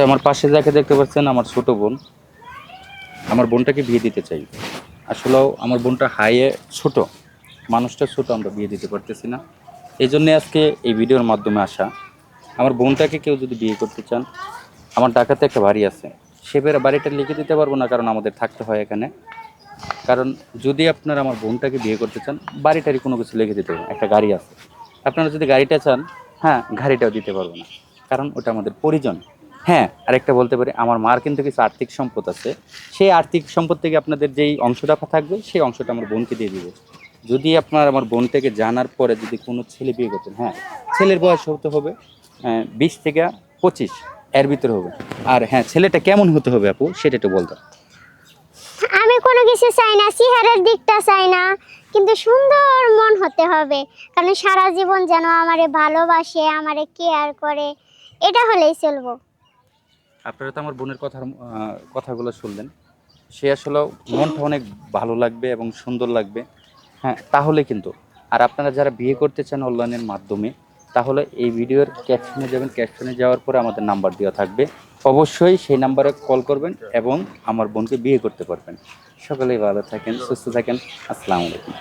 আমার পাশে যাকে দেখতে পাচ্ছেন আমার ছোট বোন। আমার বোনটাকে বিয়ে দিতে চাই। আসলেও আমার বোনটা হাইয়ে ছোট। মানুষটা ছোট, আমরা বিয়ে দিতে পারতেছি না। এই জন্যে আজকে এই ভিডিওর মাধ্যমে আসা। আমার বোনটাকে কেউ যদি বিয়ে করতে চান, আমার ঢাকাতে একটা বাড়ি আছে। সে বাড়িটা লিখে দিতে পারব না, কারণ আমাদের থাকতে হয় এখানে। কারণ যদি আপনারা আমার বোনটাকে বিয়ে করতে চান, বাড়িটারই কোনো কিছু লিখে দিতে হবে। একটা গাড়ি আছে। আপনারা যদি গাড়িটা চান হ্যাঁ গাড়িটাও দিতে পারব না। কারণ ওটা আমাদের পরিজন। হ্যাঁ আরেকটা বলতে পারি আমার মার কিন্তু কিছু আর্থিক সম্পদ আছে। সেই আর্থিক সম্পদ থেকে আপনাদের যেই অংশটা থাকবে সেই অংশটা আমার বোনকে দিয়ে দিব। যদি আপনার আমার বোনটাকে জানার পরে যদি কোনো ছেলে বিয়ে করতেন হ্যাঁ ছেলের বয়স হতে হবে আহ, বিশ থেকে পঁচিশ এর ভিতরে হবে। আর হ্যাঁ ছেলেটা কেমন হতে হবে আপু সেটা একটু বলতাম আমি কোনো কিছু চাই না চেহারার দিকটা চাই না কিন্তু সুন্দর মন হতে হবে। কারণ সারা জীবন যেন আমারে ভালোবাসে আমারে কেয়ার করে এটা হলেই চলবো। আপনারা তো আমার বোনের কথার কথাগুলো শুনলেন। সে আসলে মনটা অনেক ভালো লাগবে এবং সুন্দর লাগবে। হ্যাঁ তাহলে কিন্তু, আর আপনারা যারা বিয়ে করতে চান অনলাইনের মাধ্যমে, তাহলে এই ভিডিওর ক্যাপশনে যাবেন। ক্যাপশনে যাওয়ার পরে আমাদের নাম্বার দেওয়া থাকবে। অবশ্যই সেই নাম্বারে কল করবেন এবং আমার বোনকে বিয়ে করতে পারবেন। সকলেই ভালো থাকেন, সুস্থ থাকেন। আসসালামু আলাইকুম।